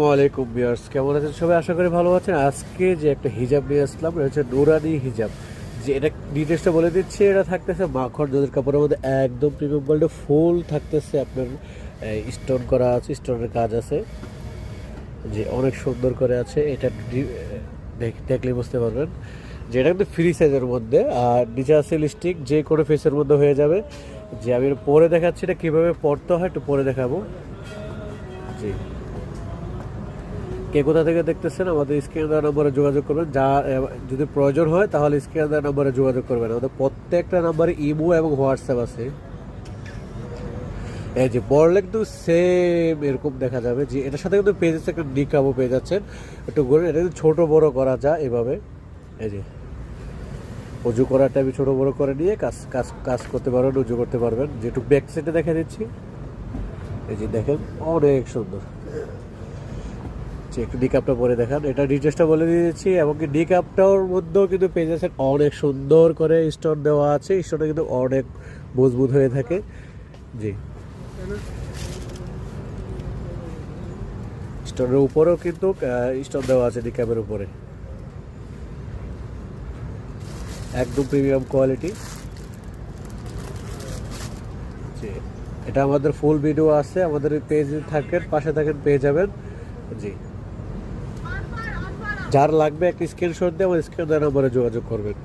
ওয়ালাইকুম বিয়ার্স কেমন আছেন সবাই? আশা করি ভালো আছেন। আজকে যে একটা হিজাব নিয়ে আসলাম হচ্ছে নুরানি হিজাব। যে এটা ডিটেলসটা বলে দিচ্ছি, এটা থাকতেছে মাখন যাদের কাপড়ের মধ্যে একদম প্রিমিয়াম গোল্ডে ফুল থাকতেছে আপনার স্টোন করা আছে স্টোনের কাজ আছে। যে অনেক সুন্দর করে আছে, এটা দেখ- দেখলে বুঝতে পারবেন। যে এটা কিন্তু ফ্রি সাইজের মধ্যে, আর নিচে আছে লিপস্টিক যে কোনো ফেসের মধ্যে হয়ে যাবে। যে আমি পরে দেখাচ্ছি, এটা কীভাবে পড়তে হয়, একটু পরে দেখাবো। জি। কে কোথা থেকে দেখতেছেন, আমাদের স্ক্রিন দেওয়া নম্বরে যোগাযোগ করবেন। যা যদি প্রয়োজন হয়, তাহলে স্ক্রিন দেওয়া নম্বরে যোগাযোগ করবেন। আমাদের প্রত্যেকটা নম্বরে ইমো এবং হোয়াটসঅ্যাপ আছে। এই যে পড়লে কিন্তু সেম এরকম দেখা যাবে যে এটার সাথে কিন্তু পেজ একটা নিকাবও পেয়ে যাচ্ছেন। একটু করে এটা কিন্তু ছোটো বড়ো করা যায় এভাবে। এই যে, উজু করার টাইমে ছোটো বড়ো করে নিয়ে কাজ কাজ কাজ করতে পারবেন, উজু করতে পারবেন। যেটুকু ব্যাক সাইডে দেখা দিচ্ছি। এই যে দেখেন, অনেক সুন্দর। যে একটু ডিকাপটা পরে দেখান, এটা ডিটেলসটা বলে দিয়েছি এবং কি ডিকাপটার মধ্যেও কিন্তু আছে অনেক সুন্দর করে স্টোন দেওয়া আছে স্টোনটা কিন্তু অনেক মজবুত হয়ে থাকে। জি। স্টোনের উপরেও কিন্তু স্টোন দেওয়া আছে ডিকাপের উপরে। একদম প্রিমিয়াম কোয়ালিটি জি। এটা আমাদের ফুল ভিডিও আছে, আমাদের পেজ থাকেন, পাশে থাকেন, পেয়ে যাবেন। জি। যার লাগবে একটা স্ক্রিনশট দিয়ে আমার স্ক্রিন নম্বরে যোগাযোগ করবেন।